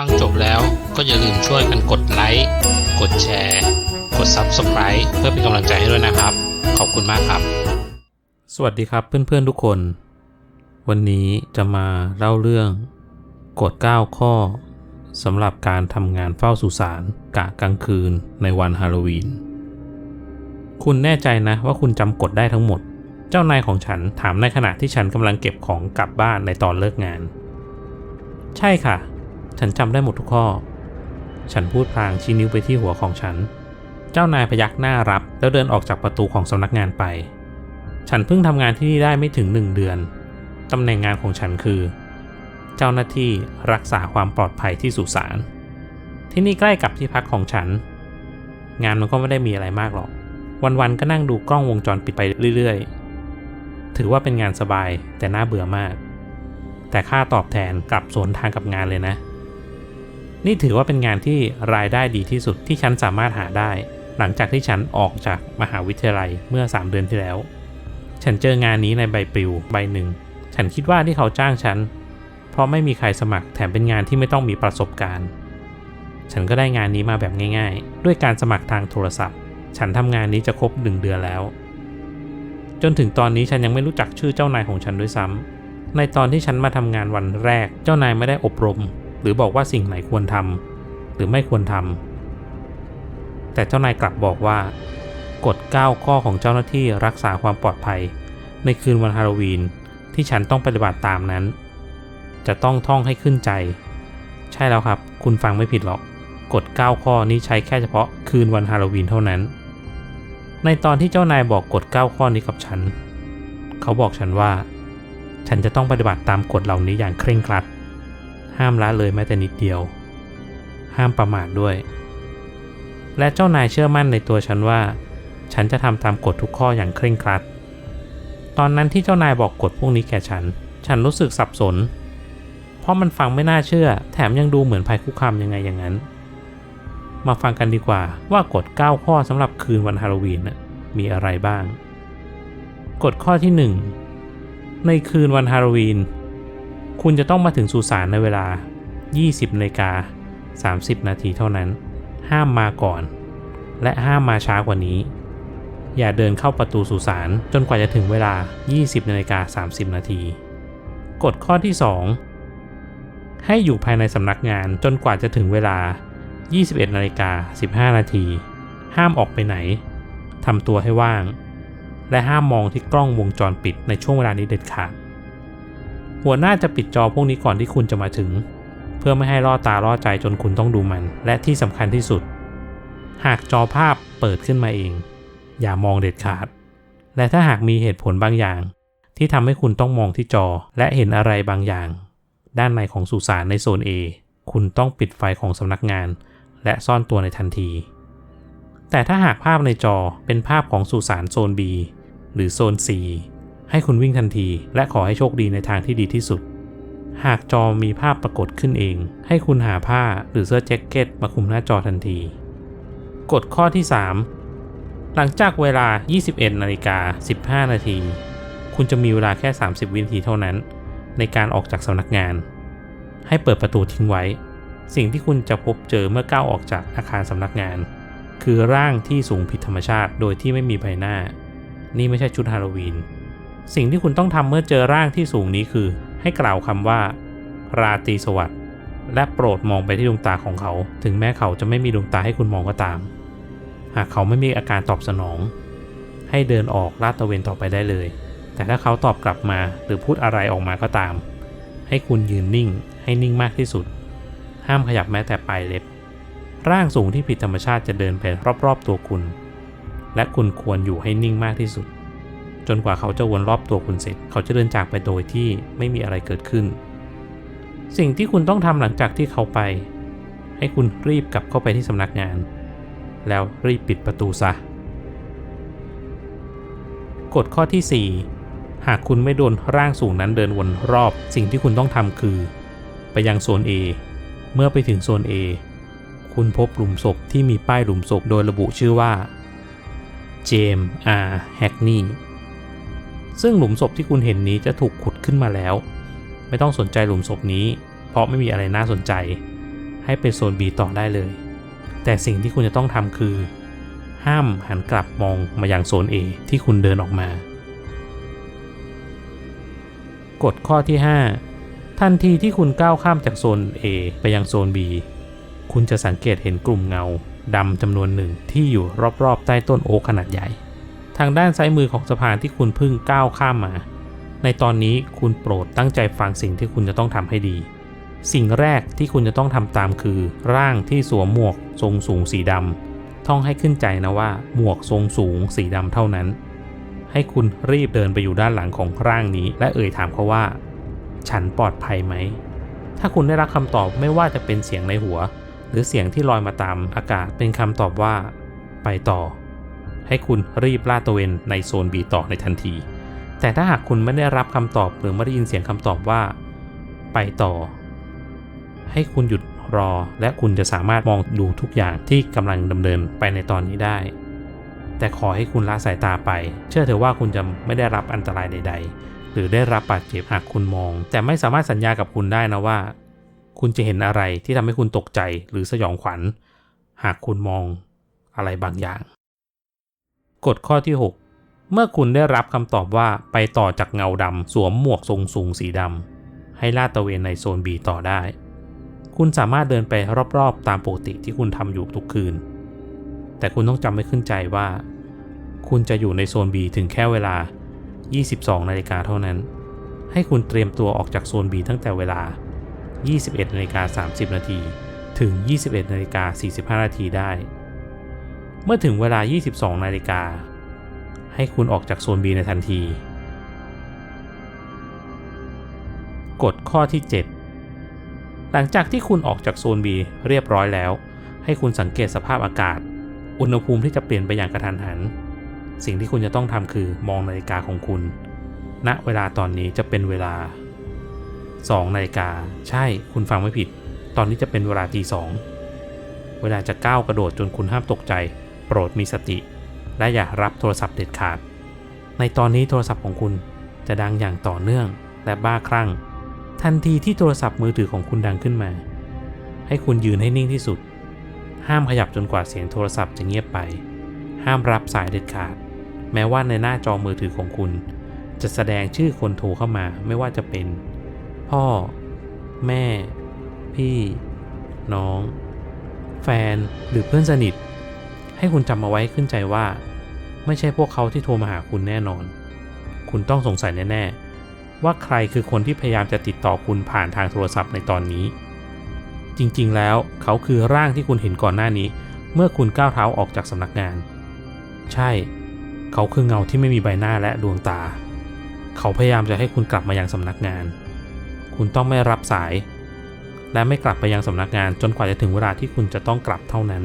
ฟังจบแล้วก็อย่าลืมช่วยกันกดไลค์ กดแชร์ กด Subscribe เพื่อเป็นกำลังใจให้ด้วยนะครับ ขอบคุณมากครับ สวัสดีครับเพื่อนๆทุกคน วันนี้จะมาเล่าเรื่องกฎ9ข้อสำหรับการทำงานเฝ้าสุสานกะกลางคืนในวันฮาโลวีน คุณแน่ใจนะว่าคุณจำกฎได้ทั้งหมด เจ้านายของฉันถามในขณะที่ฉันกำลังเก็บของกลับบ้านในตอนเลิกงาน ใช่ค่ะ ฉันจำได้หมดทุกข้อ ฉันพูดพลางชี้นิ้วไปที่หัวของฉัน เจ้านายพยักหน้ารับแล้วเดินออกจากประตูของสำนักงานไป ฉันเพิ่งทำงานที่นี่ได้ไม่ถึงหนึ่งเดือน ตำแหน่งงานของฉันคือ เจ้าหน้าที่รักษาความปลอดภัยที่สุสาน ที่นี่ใกล้กับที่พักของฉัน งานมันก็ไม่ได้มีอะไรมากหรอก วันๆก็นั่งดูกล้องวงจรปิดไปเรื่อยๆ ถือว่าเป็นงานสบายแต่น่าเบื่อมากแต่ค่าตอบแทนกลับสวนทางกับงานเลยนะ นี่ถือว่าเป็นงานที่รายได้ดีที่สุดที่ฉันสามารถหาได้ หลังจากที่ฉันออกจากมหาวิทยาลัยเมื่อ 3 เดือนที่แล้ว ฉันเจองานนี้ในใบปลิวใบหนึ่ง ฉันคิดว่าที่เขาจ้างฉัน เพราะไม่มีใครสมัครแถมเป็นงานที่ไม่ต้องมีประสบการณ์ ฉันก็ได้งานนี้มาแบบง่าย ๆ ด้วยการสมัครทางโทรศัพท์ ฉันทำงานนี้จะครบหนึ่งเดือนแล้ว จนถึงตอนนี้ฉันยังไม่รู้จักชื่อเจ้านายของฉันด้วยซ้ำในตอนที่ฉันมาทำงานวันแรก เจ้านายไม่ได้อบรม รือบอกว่าสิ่งไหนควรทำหรือไม่ควรทำแต่เจ้านายกลับบอกว่ากฎ 9 ข้อของเจ้าหน้าที่รักษาความปลอดภัย ในคืนวันฮาโลวีนที่ฉันต้องปฏิบัติตามนั้น จะต้องท่องให้ขึ้นใจ ใช่แล้วครับ คุณฟังไม่ผิดหรอกกฎ 9 ข้อนี้ใช้แค่เฉพาะคืนวันฮาโลวีนเท่านั้น ในตอนที่เจ้านายบอกกฎ 9 ข้อนี้กับฉัน เขาบอกฉันว่า ฉันจะต้องปฏิบัติตามกฎเหล่านี้อย่างเคร่งครัด ห้ามละเลยแม้แต่นิดเดียว ห้ามประมาทด้วย และเจ้านายเชื่อมั่นในตัวฉันว่า ฉันจะทำตามกฎทุกข้ออย่างเคร่งครัด ตอนนั้นที่เจ้านายบอกกฎพวกนี้แก่ฉัน ฉันรู้สึกสับสน เพราะมันฟังไม่น่าเชื่อ แถมยังดูเหมือนภัยคุกคามยังไงอย่างนั้น มาฟังกันดีกว่าว่ากฎ 9 ข้อสำหรับคืนวันฮาโลวีนมีอะไรบ้าง กฎข้อที่ 1 ในคืนวันฮาโลวีน คุณจะต้องมาถึงสุสานในเวลา 20นาฬิกา30 นาทีเท่านั้น ห้ามมาก่อน และห้ามมาช้ากว่านี้ อย่าเดินเข้าประตูสุสานจนกว่าจะถึงเวลา 20นาฬิกา30 นาที กฎข้อที่ 2 ให้อยู่ภายในสำนักงานจนกว่าจะถึงเวลา 21นาฬิกา15 นาที ห้ามออกไปไหนทำตัวให้ว่าง และห้ามมองที่กล้องวงจรปิดในช่วงเวลานี้เด็ดขาด หัวหน้าจะปิดจอพวกนี้ก่อนที่คุณจะมาถึง เพื่อไม่ให้ล่อตาล่อใจจนคุณต้องดูมัน และที่สำคัญที่สุด หากจอภาพเปิดขึ้นมาเอง อย่ามองเด็ดขาด และถ้าหากมีเหตุผลบางอย่าง ที่ทำให้คุณต้องมองที่จอและเห็นอะไรบางอย่าง ด้านในของสุสานในโซน A คุณต้องปิดไฟของสำนักงาน และซ่อนตัวในทันที แต่ถ้าหากภาพในจอเป็นภาพของสุสานโซน B หรือโซน C ให้คุณวิ่งทันที และขอให้โชคดีในทางที่ดีที่สุด หากจอมีภาพปรากฏขึ้นเอง ให้คุณหาผ้าหรือเสื้อแจ็คเก็ตมาคลุมหน้าจอทันที กฎข้อที่ 3 หลังจากเวลา 21นาฬิกา15 นาที คุณจะมีเวลาแค่ 30 วินาทีเท่านั้น ในการออกจากสำนักงาน ให้เปิดประตูทิ้งไว้ สิ่งที่คุณจะพบเจอเมื่อก้าวออกจากอาคารสำนักงาน คือร่างที่สูงผิดธรรมชาติ โดยที่ไม่มีใบหน้า นี่ไม่ใช่ชุดฮาโลวีน สิ่งที่คุณต้องทำเมื่อเจอร่างที่สูงนี้คือ ให้กล่าวคำว่า ราตรีสวัสดิ์และโปรดมองไปที่ดวงตาของเขา ถึงแม้เขาจะไม่มีดวงตาให้คุณมองก็ตาม หากเขาไม่มีอาการตอบสนอง ให้เดินออกลาดตระเวนต่อไปได้เลย แต่ถ้าเขาตอบกลับมาหรือพูดอะไรออกมาก็ตาม ให้คุณยืนนิ่ง ให้นิ่งมากที่สุด ห้ามขยับแม้แต่ปลายเล็บ ร่างสูงที่ผิดธรรมชาติจะเดินไปรอบๆตัวคุณ และคุณควรอยู่ให้นิ่งมากที่สุด จนกว่าเขาจะวนรอบตัวคุณเสร็จ เขาจะเดินจากไปโดยที่ไม่มีอะไรเกิดขึ้น สิ่งที่คุณต้องทำหลังจากที่เขาไป ให้คุณรีบกลับเข้าไปที่สำนักงาน แล้วรีบปิดประตูซะกฎข้อที่ 4 หากคุณไม่โดนร่างสูงนั้นเดินวนรอบ สิ่งที่คุณต้องทำคือ ไปยังโซน A เมื่อไปถึงโซน A คุณพบหลุมศพที่มีป้ายหลุมศพโดยระบุชื่อว่า เจมส์อาร์แฮกนี ซึ่งหลุมศพที่คุณเห็นนี้จะถูกขุดขึ้นมาแล้ว ไม่ต้องสนใจหลุมศพนี้ เพราะไม่มีอะไรน่าสนใจ ให้ไปโซน B ต่อได้เลย แต่สิ่งที่คุณจะต้องทำคือ ห้ามหันกลับมองมายังโซน A ที่คุณเดินออกมากฎข้อที่ 5 ทันทีที่คุณก้าวข้ามจากโซน A ไปยังโซน B คุณจะสังเกตเห็นกลุ่มเงาดำจำนวนหนึ่งที่อยู่รอบๆ ใต้ต้นโอ๊กขนาดใหญ่ ทางด้านซ้ายมือของสะพานที่คุณเพิ่งก้าวข้ามมา ในตอนนี้คุณโปรดตั้งใจฟังสิ่งที่คุณจะต้องทำให้ดี สิ่งแรกที่คุณจะต้องทำตามคือ ร่างที่สวมหมวกทรงสูงสีดำท่องให้ขึ้นใจนะว่า หมวกทรงสูงสีดำเท่านั้น ให้คุณรีบเดินไปอยู่ด้านหลังของร่างนี้ และเอ่ยถามเขาว่า ฉันปลอดภัยไหม ถ้าคุณได้รับคำตอบไม่ว่าจะเป็นเสียงในหัว หรือเสียงที่ลอยมาตามอากาศเป็นคำตอบว่า ไปต่อ ให้คุณรีบลาดตระเวนในโซน B ต่อในทันที แต่ถ้าหากคุณไม่ได้รับคำตอบหรือไม่ได้ยินเสียงคำตอบว่า ไปต่อ ให้คุณหยุดรอ และคุณจะสามารถมองดูทุกอย่างที่กำลังดำเนินไปในตอนนี้ได้ แต่ขอให้คุณละสายตาไป เชื่อเถอะว่าคุณจะไม่ได้รับอันตรายใด ๆ หรือได้รับบาดเจ็บหากคุณมอง แต่ไม่สามารถสัญญากับคุณได้นะว่า คุณจะเห็นอะไรที่ทำให้คุณตกใจหรือสยองขวัญ หากคุณมองอะไรบางอย่าง กฎข้อที่ 6 เมื่อคุณได้รับคำตอบว่าไปต่อจากเงาดำสวมหมวกทรงสูงสีดำให้ลาดตระเวนในโซน B ต่อได้ คุณสามารถเดินไปรอบๆ ตามปกติที่คุณทำอยู่ทุกคืน แต่คุณต้องจำไว้ขึ้นใจว่า คุณจะอยู่ในโซน B ถึงแค่เวลา 22 นาฬิกาเท่านั้น ให้คุณเตรียมตัวออกจากโซน B ตั้งแต่เวลา 21นาฬิกา30 นาทีถึง 21นาฬิกา45 นาทีได้ เมื่อถึงเวลา 22 นาฬิกา ให้คุณออกจากโซน B ในทันที กฎข้อที่ 7 หลังจากที่คุณออกจากโซน B เรียบร้อยแล้ว ให้คุณสังเกตสภาพอากาศ อุณหภูมิที่จะเปลี่ยนไปอย่างกระทันหัน สิ่งที่คุณจะต้องทำคือมองนาฬิกาของคุณ ณ เวลาตอนนี้จะเป็นเวลา 2 นาฬิกา ใช่ คุณฟังไม่ผิด ตอนนี้จะเป็นเวลาตีสองเวลาจะก้าวกระโดดจนคุณห้ามตกใจ โปรดมีสติ และอย่ารับโทรศัพท์เด็ดขาด ในตอนนี้โทรศัพท์ของคุณจะดังอย่างต่อเนื่องและบ้าคลั่ง ทันทีที่โทรศัพท์มือถือของคุณดังขึ้นมา ให้คุณยืนให้นิ่งที่สุด ห้ามขยับจนกว่าเสียงโทรศัพท์จะเงียบไป ห้ามรับสายเด็ดขาด แม้ว่าในหน้าจอมือถือของคุณ จะแสดงชื่อคนโทรเข้ามาไม่ว่าจะเป็น พ่อ แม่ พี่ น้อง แฟนหรือเพื่อนสนิท ให้คุณจำเอาไว้ขึ้นใจว่า ไม่ใช่พวกเขาที่โทรมาหาคุณแน่นอน คุณต้องสงสัยแน่ ๆ ว่าใครคือคนที่พยายามจะติดต่อคุณผ่านทางโทรศัพท์ในตอนนี้ จริงๆ แล้วเขาคือร่างที่คุณเห็นก่อนหน้านี้ เมื่อคุณก้าวเท้าออกจากสำนักงาน ใช่ เขาคือเงาที่ไม่มีใบหน้าและดวงตา เขาพยายามจะให้คุณกลับมายังสำนักงาน คุณต้องไม่รับสาย และไม่กลับไปยังสำนักงานจนกว่าจะถึงเวลาที่คุณจะต้องกลับเท่านั้น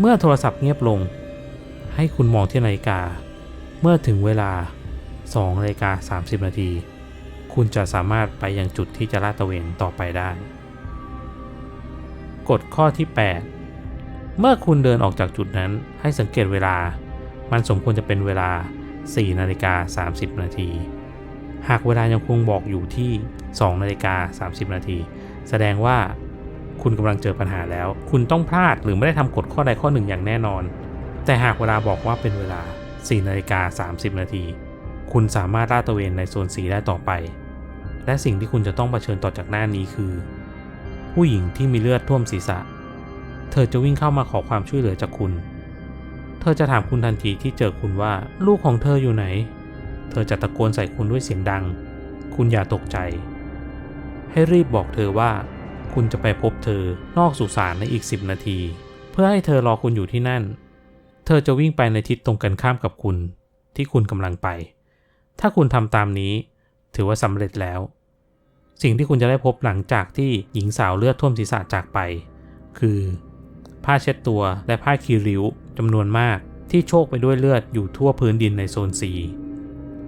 เมื่อโทรศัพท์เงียบลง ให้คุณมองที่นาฬิกา เมื่อถึงเวลา2นาฬิกา30 นาที คุณจะสามารถไปยังจุดที่จะลาดตระเวนต่อไปได้ กฎข้อที่ 8 เมื่อคุณเดินออกจากจุดนั้นให้สังเกตเวลา มันสมควรจะเป็นเวลา 4 นาฬิกา 30 นาที หากเวลายังคงบอกอยู่ที่ 2 นาฬิกา 30 นาที แสดงว่า คุณกำลังเจอปัญหาแล้ว คุณต้องพลาดหรือไม่ได้ทำกฎข้อใดข้อหนึ่งอย่างแน่นอน แต่หากเวลาบอกว่าเป็นเวลา 4 นาฬิกา 30 นาที คุณสามารถลาดตระเวนในโซนสีได้ต่อไป และสิ่งที่คุณจะต้องเผชิญต่อจากหน้านี้คือ ผู้หญิงที่มีเลือดท่วมศีรษะ เธอจะวิ่งเข้ามาขอความช่วยเหลือจากคุณ เธอจะถามคุณทันทีที่เจอคุณว่าลูกของเธออยู่ไหน เธอจะตะโกนใส่คุณด้วยเสียงดัง คุณอย่าตกใจ ให้รีบบอกเธอว่า คุณจะไปพบเธอนอกสุสานในอีก 10 นาที เพื่อให้เธอรอคุณอยู่ที่นั่น เธอจะวิ่งไปในทิศตรงกันข้ามกับคุณ ที่คุณกำลังไป ถ้าคุณทำตามนี้ ถือว่าสำเร็จแล้ว สิ่งที่คุณจะได้พบหลังจากที่หญิงสาวเลือดท่วมศีรษะจากไป คือ ผ้าเช็ดตัวและผ้าคีริ้วจำนวนมากที่โชกไปด้วยเลือดอยู่ทั่วพื้นดินในโซน C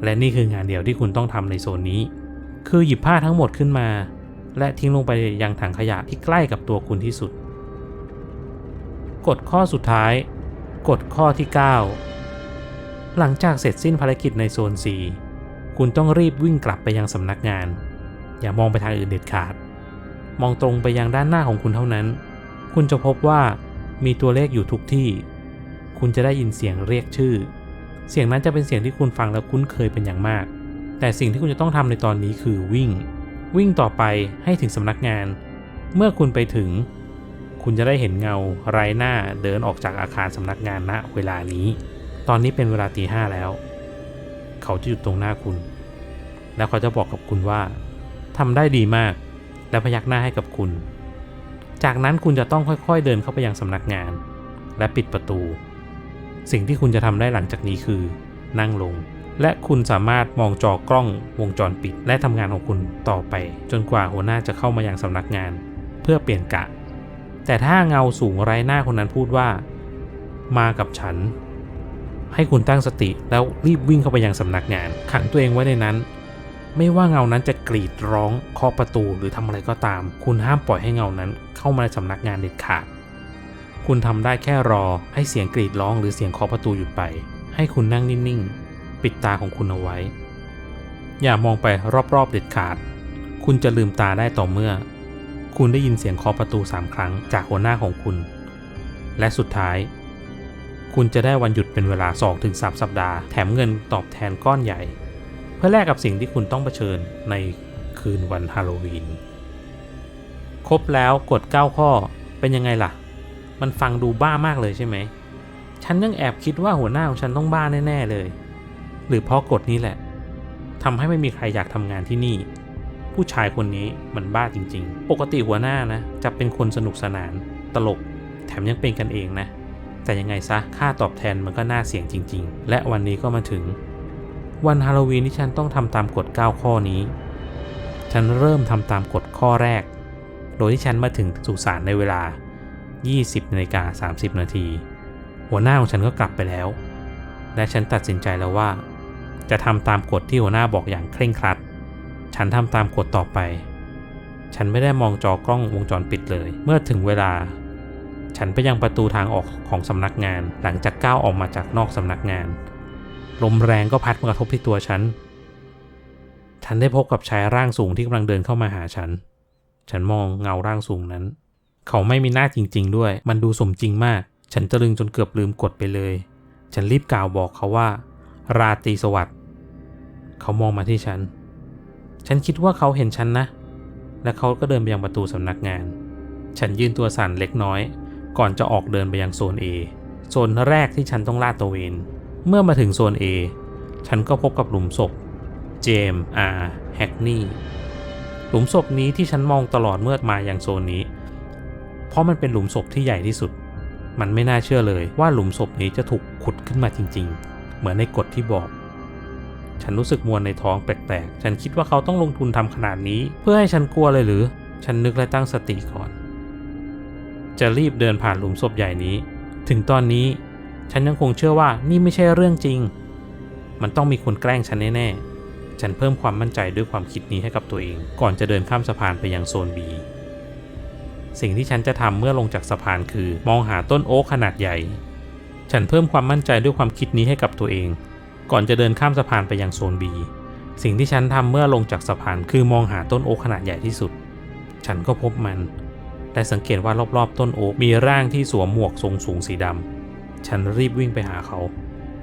และนี่คืองานเดียวที่คุณต้องทำในโซนนี้ คือหยิบผ้าทั้งหมดขึ้นมา และทิ้งลงไปยังถังขยะที่ใกล้กับตัวคุณที่สุด กฎข้อสุดท้าย กฎข้อที่ 9 หลังจากเสร็จสิ้นภารกิจในโซน C คุณต้องรีบวิ่งกลับไปยังสำนักงาน อย่ามองไปทางอื่นเด็ดขาด มองตรงไปยังด้านหน้าของคุณเท่านั้น คุณจะพบว่ามีตัวเลขอยู่ทุกที่ คุณจะได้ยินเสียงเรียกชื่อ เสียงนั้นจะเป็นเสียงที่คุณฟังแล้วคุ้นเคยเป็นอย่างมาก แต่สิ่งที่คุณจะต้องทำในตอนนี้คือวิ่ง วิ่งต่อไปให้ถึงสำนักงาน เมื่อคุณไปถึง คุณจะได้เห็นเงาไรหน้าเดินออกจากอาคารสำนักงานณเวลานี้ ตอนนี้เป็นเวลาตีห้าแล้ว เขาจะอยู่ตรงหน้าคุณ แล้วเขาจะบอกกับคุณว่าทำได้ดีมาก และพยักหน้าให้กับคุณ จากนั้นคุณจะต้องค่อยๆเดินเข้าไปยังสำนักงาน และปิดประตู สิ่งที่คุณจะทำได้หลังจากนี้คือ นั่งลง และคุณสามารถมองจอกล้องวงจรปิด และทำงานของคุณต่อไป จนกว่าหัวหน้าจะเข้ามายังสำนักงาน เพื่อเปลี่ยนกะ แต่ถ้าเงาสูงไร้หน้าคนนั้นพูดว่า มากับฉัน ให้คุณตั้งสติแล้วรีบวิ่งเข้าไปยังสำนักงาน ขังตัวเองไว้ในนั้น ไม่ว่าเงานั้นจะกรีดร้องเคาะประตูหรือทำอะไรก็ตาม คุณห้ามปล่อยให้เงานั้น เข้ามาในสำนักงานเด็ดขาดคุณทำได้แค่รอให้เสียงกรีดร้องหรือเสียงเคาะประตูหยุดไป ให้คุณนั่งนิ่งๆ ปิดตาของคุณเอาไว้ อย่ามองไปรอบๆเด็ดขาด คุณจะลืมตาได้ต่อเมื่อ คุณได้ยินเสียงเคาะประตูสามครั้งจากหัวหน้าของคุณ และสุดท้าย คุณจะได้วันหยุดเป็นเวลา 2-3 สัปดาห์ แถมเงินตอบแทนก้อนใหญ่ เพื่อแลกกับสิ่งที่คุณต้องเผชิญในคืนวันฮาโลวีน ครบแล้วกฎ9ข้อเป็นยังไงล่ะ มันฟังดูบ้ามากเลยใช่ไหมฉันยังแอบคิดว่าหัวหน้าของฉันต้องบ้าแน่ ๆ เลย หรือเพราะกฎนี้แหละทำให้ไม่มีใครอยากทำงานที่นี่ ผู้ชายคนนี้มันบ้าจริง ๆ ปกติหัวหน้านะจะเป็นคนสนุกสนาน ตลก แถมยังเป็นกันเองนะ แต่ยังไงซะค่าตอบแทนมันก็น่าเสี่ยงจริง ๆ และวันนี้ก็มาถึง วันฮาโลวีนที่ฉันต้องทำตามกฎ 9 ข้อนี้ ฉันเริ่มทำตามกฎข้อแรก โดยที่ฉันมาถึงสุสานในเวลา 20นาฬิกา30 นาที หัวหน้าของฉันก็กลับไปแล้ว และฉันตัดสินใจแล้วว่า จะทำตามกฎที่หัวหน้าบอกอย่างเคร่งครัด ฉันทำตามกฎต่อไป ฉันไม่ได้มองจอกล้องวงจรปิดเลย เมื่อถึงเวลา ฉันไปยังประตูทางออกของสำนักงาน หลังจากก้าวออกมาจากนอกสำนักงาน ลมแรงก็พัดมากระทบที่ตัวฉัน ฉันได้พบกับชายร่างสูงที่กำลังเดินเข้ามาหาฉัน ฉันมองเงาร่างสูงนั้น เขาไม่มีหน้าจริง ๆ ด้วย มันดูสมจริงมาก ฉันตะลึงจนเกือบลืมกดไปเลย ฉันรีบกล่าวบอกเขาว่า ราตรีสวัสดิ์เขามองมาที่ฉัน ฉันคิดว่าเขาเห็นฉันนะ และเขาก็เดินไปยังประตูสำนักงาน ฉันยืนตัวสั่นเล็กน้อย ก่อนจะออกเดินไปยังโซน A โซนแรกที่ฉันต้องลาดตระเวน เมื่อมาถึงโซน A ฉันก็พบกับหลุมศพ เจมส์อาร์แฮกนี่ หลุมศพนี้ที่ฉันมองตลอดเมื่อมาอย่างโซนนี้ เพราะมันเป็นหลุมศพที่ใหญ่ที่สุด มันไม่น่าเชื่อเลยว่าหลุมศพนี้จะถูกขุดขึ้นมาจริงๆ เหมือนในกฎที่บอก ฉันรู้สึกมวนในท้องแปลกๆ ฉันคิดว่าเขาต้องลงทุนทำขนาดนี้ เพื่อให้ฉันกลัวเลยหรือ ฉันนึกและตั้งสติก่อน จะรีบเดินผ่านหลุมศพใหญ่นี้ ถึงตอนนี้ ฉันยังคงเชื่อว่านี่ไม่ใช่เรื่องจริง มันต้องมีคนแกล้งฉันแน่ๆ ฉันเพิ่มความมั่นใจด้วยความคิดนี้ให้กับตัวเอง ก่อนจะเดินข้ามสะพานไปยังโซน B สิ่งที่ฉันจะทำเมื่อลงจากสะพานคือ มองหาต้นโอ๊กขนาดใหญ่ ฉันเพิ่มความมั่นใจด้วยความคิดนี้ให้กับตัวเอง ก่อนจะเดินข้ามสะพานไปยังโซน B สิ่งที่ฉันทำเมื่อลงจากสะพานคือมองหาต้นโอ๊กขนาดใหญ่ที่สุด ฉันก็พบมันแต่สังเกตว่ารอบๆ ต้นโอ๊กมีร่างที่สวมหมวกทรงสูงสีดำ ฉันรีบวิ่งไปหาเขา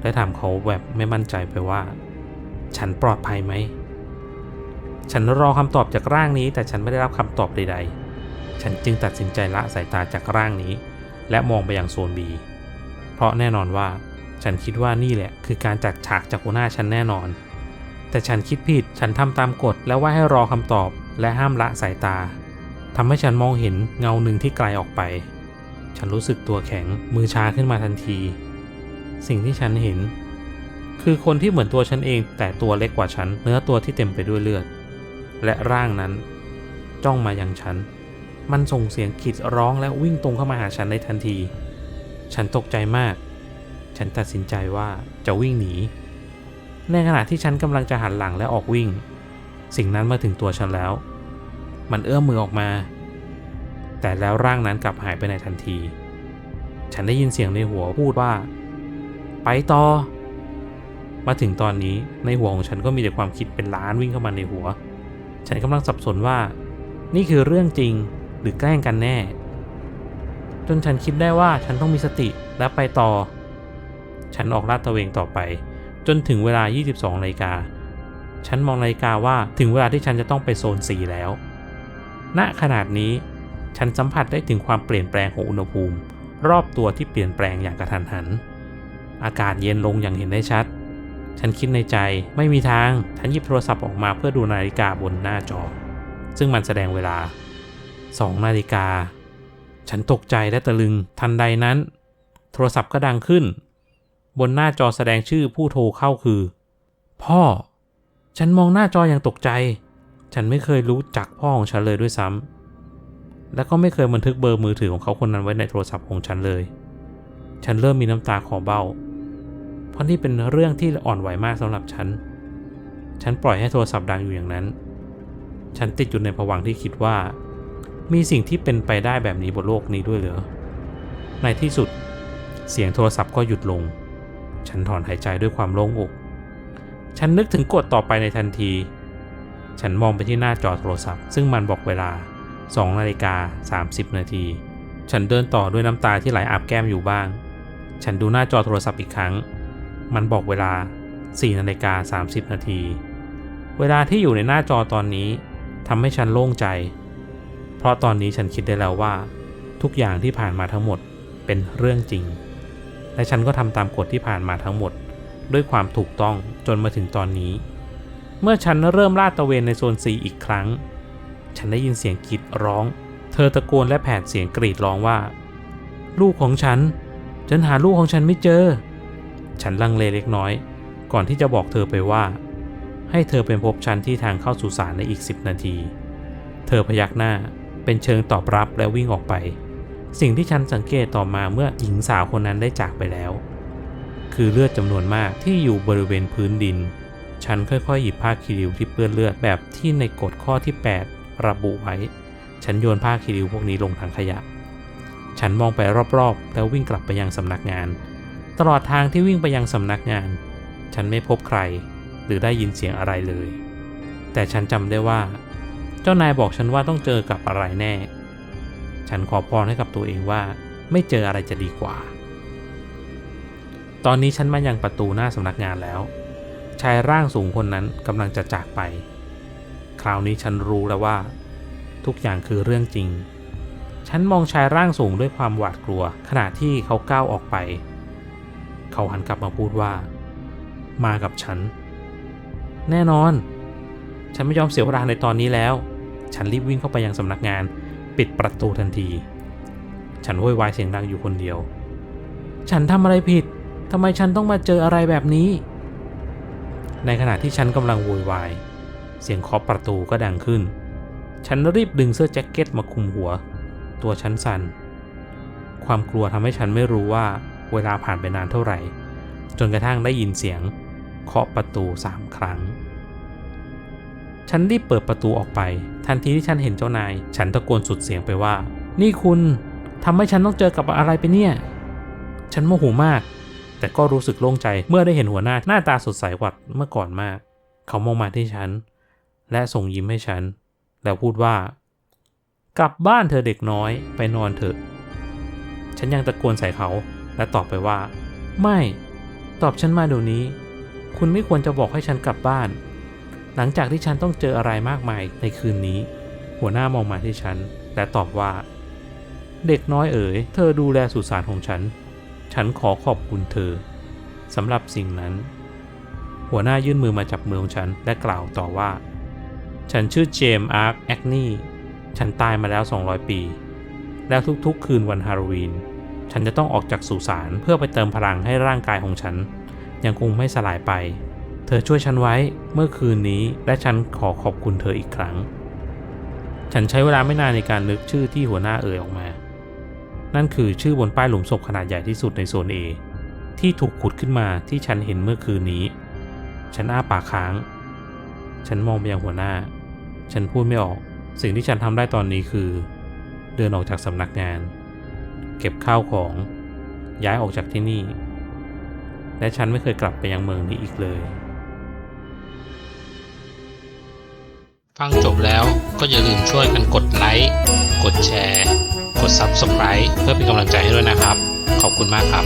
และถามเขาแบบไม่มั่นใจไปว่า ฉันปลอดภัยไหม ฉันรอคำตอบจากร่างนี้ แต่ฉันไม่ได้รับคำตอบใด ๆ ฉันจึงตัดสินใจละสายตาจากร่างนี้ และมองไปยังโซน B เพราะแน่นอนว่า ฉันคิดว่านี่แหละ คือการจัดฉากจากหัวหน้าฉันแน่นอน แต่ฉันคิดผิดฉันทำตามกฎแล้วว่าให้รอคำตอบและห้ามละสายตาทำให้ฉันมองเห็นเงาหนึ่งที่ไกลออกไป ฉันรู้สึกตัวแข็งมือชาขึ้นมาทันที สิ่งที่ฉันเห็น คือคนที่เหมือนตัวฉันเอง แต่ตัวเล็กกว่าฉัน เนื้อตัวที่เต็มไปด้วยเลือด และร่างนั้น จ้องมายังฉัน มันส่งเสียงกรีดร้องและวิ่งตรงเข้ามาหาฉันในทันที ฉันตกใจมาก ฉันตัดสินใจว่าจะวิ่งหนี ในขณะที่ฉันกำลังจะหันหลังและออกวิ่ง สิ่งนั้นมาถึงตัวฉันแล้ว มันเอื้อมมือออกมา แต่แล้วร่างนั้นกลับหายไปในทันที ฉันได้ยินเสียงในหัวพูดว่า ไปต่อ มาถึงตอนนี้ในหัวของฉันก็มีแต่ความคิดเป็นล้านวิ่งเข้ามาในหัว ฉันกำลังสับสนว่า นี่คือเรื่องจริงหรือแกล้งกันแน่ จนฉันคิดได้ว่าฉันต้องมีสติและไปต่อ ฉันออกลาดตระเวนต่อไป จนถึงเวลา 22นาฬิกา ฉันมองนาฬิกาว่าถึงเวลาที่ฉันจะต้องไปโซน 4 แล้ว ณ ขนาดนี้ ฉันสัมผัสได้ถึงความเปลี่ยนแปลงของอุณหภูมิ รอบตัวที่เปลี่ยนแปลงอย่างกระทันหัน อากาศเย็นลงอย่างเห็นได้ชัด ฉันคิดในใจไม่มีทาง ฉันหยิบโทรศัพท์ออกมาเพื่อดูนาฬิกาบนหน้าจอ ซึ่งมันแสดงเวลา2นาฬิกา ฉันตกใจและตะลึงทันใดนั้น โทรศัพท์ก็ดังขึ้น บนหน้าจอแสดงชื่อผู้โทรเข้าคือ พ่อ ฉันมองหน้าจออย่างตกใจ ฉันไม่เคยรู้จักพ่อของฉันเลยด้วยซ้ำและก็ไม่เคยบันทึกเบอร์มือถือของเขาคนนั้นไว้ในโทรศัพท์ของฉันเลย ฉันเริ่มมีน้ำตาคอเบ้า เพราะนี่เป็นเรื่องที่อ่อนไหวมากสำหรับฉัน ฉันปล่อยให้โทรศัพท์ดังอยู่อย่างนั้น ฉันติดอยู่ในภวังที่คิดว่า มีสิ่งที่เป็นไปได้แบบนี้บนโลกนี้ด้วยเหรอ ในที่สุด เสียงโทรศัพท์ก็หยุดลง ฉันถอนหายใจด้วยความโล่งอก ฉันนึกถึงกฎต่อไปในทันที ฉันมองไปที่หน้าจอโทรศัพท์ ซึ่งมันบอกเวลา2นาฬิกา30 นาที ฉันเดินต่อด้วยน้ำตาที่ไหลอาบแก้มอยู่บ้าง ฉันดูหน้าจอโทรศัพท์อีกครั้ง มันบอกเวลา4นาฬิกา30 นาที เวลาที่อยู่ในหน้าจอตอนนี้ทำให้ฉันโล่งใจ เพราะตอนนี้ฉันคิดได้แล้วว่า ทุกอย่างที่ผ่านมาทั้งหมดเป็นเรื่องจริง และฉันก็ทำตามกฎที่ผ่านมาทั้งหมด ด้วยความถูกต้องจนมาถึงตอนนี้ เมื่อฉันเริ่มลาดตระเวนในโซน C อีกครั้ง ฉันได้ยินเสียงกรีดร้อง เธอตะโกนและแผดเสียงกรีดร้องว่า ลูกของฉัน ฉันหาลูกของฉันไม่เจอ ฉันลังเลเล็กน้อย ก่อนที่จะบอกเธอไปว่า ให้เธอเป็นพบฉันที่ทางเข้าสุสานในอีก 10 นาที เธอพยักหน้า เป็นเชิงตอบรับและวิ่งออกไป สิ่งที่ฉันสังเกตต่อมาเมื่อหญิงสาวคนนั้นได้จากไปแล้ว คือเลือดจำนวนมากที่อยู่บริเวณพื้นดิน ฉันค่อยๆ หยิบผ้าคีริวที่เปื้อนเลือดแบบที่ในกฎข้อที่ 8 ระบุไว้ ฉันโยนผ้าคีริวพวกนี้ลงถังขยะ ฉันมองไปรอบๆ แล้ววิ่งกลับไปยังสำนักงาน ตลอดทางที่วิ่งไปยังสำนักงาน ฉันไม่พบใคร หรือได้ยินเสียงอะไรเลย แต่ฉันจำได้ว่า เจ้านายบอกฉันว่าต้องเจอกับอะไรแน่ ฉันขอพรให้กับตัวเองว่า ไม่เจออะไรจะดีกว่า ตอนนี้ฉันมายังประตูหน้าสำนักงานแล้ว ชายร่างสูงคนนั้นกำลังจะจากไป คราวนี้ฉันรู้แล้วว่า ทุกอย่างคือเรื่องจริง ฉันมองชายร่างสูงด้วยความหวาดกลัว ขณะที่เขาก้าวออกไป เขาหันกลับมาพูดว่า มากับฉัน แน่นอน ฉันไม่ยอมเสียเวลาในตอนนี้แล้ว ฉันรีบวิ่งเข้าไปยังสำนักงาน ปิดประตูทันที ฉันโวยวายเสียงดังอยู่คนเดียว ฉันทำอะไรผิดทำไมฉันต้องมาเจออะไรแบบนี้ ในขณะที่ฉันกำลังโวยวาย เสียงเคาะประตูก็ดังขึ้น ฉันรีบดึงเสื้อแจ็คเก็ตมาคลุมหัว ตัวฉันสั่น ความกลัวทำให้ฉันไม่รู้ว่าเวลาผ่านไปนานเท่าไหร่ จนกระทั่งได้ยินเสียงเคาะประตูสามครั้ง ฉันรีบเปิดประตูออกไป ทันทีที่ฉันเห็นเจ้านาย ฉันตะโกนสุดเสียงไปว่า นี่คุณทำให้ฉันต้องเจอกับอะไรไปเนี่ย ฉันโมโหมาก แต่ก็รู้สึกโล่งใจเมื่อได้เห็นหัวหน้าหน้าตาสดใสกว่าเมื่อก่อนมาก เขามองมาที่ฉัน และส่งยิ้มให้ฉัน แล้วพูดว่า กลับบ้านเธอเด็กน้อยไปนอนเถอะ ฉันยังตะโกนใส่เขาและตอบไปว่า ไม่ ตอบฉันมาเดี๋ยวนี้ คุณไม่ควรจะบอกให้ฉันกลับบ้าน หลังจากที่ฉันต้องเจออะไรมากมายในคืนนี้ หัวหน้ามองมาที่ฉัน และตอบว่า เด็กน้อยเอ๋ย เธอดูแลสุสานของฉัน ฉันขอขอบคุณเธอสำหรับสิ่งนั้น หัวหน้ายื่นมือมาจับมือของฉันและกล่าวต่อว่า ฉันชื่อเจมส์อาร์คแอกนีฉันตายมาแล้ว 200 ปี แล้วทุกๆ คืนวันฮาโลวีน ฉันจะต้องออกจากสุสานเพื่อไปเติมพลังให้ร่างกายของฉัน ยังคงไม่สลายไป เธอช่วยฉันไว้เมื่อคืนนี้และฉันขอขอบคุณเธออีกครั้ง ฉันใช้เวลาไม่นานในการนึกชื่อที่หัวหน้าเอ่ยออกมา นั่นคือชื่อบนป้ายหลุมศพขนาดใหญ่ที่สุดในโซน A ที่ถูกขุดขึ้นมาที่ฉันเห็นเมื่อคืนนี้ ฉันอ้าปากค้าง ฉันมองไปยังหัวหน้า ฉันพูดไม่ออก สิ่งที่ฉันทำได้ตอนนี้คือ เดินออกจากสำนักงาน เก็บข้าวของ ย้ายออกจากที่นี่ และฉันไม่เคยกลับไปยังเมืองนี้อีกเลย ฟังจบแล้วก็อย่าลืมช่วยกันกดไลค์ กดแชร์ กด Subscribe เพื่อเป็นกำลังใจให้ด้วยนะครับ ขอบคุณมากครับ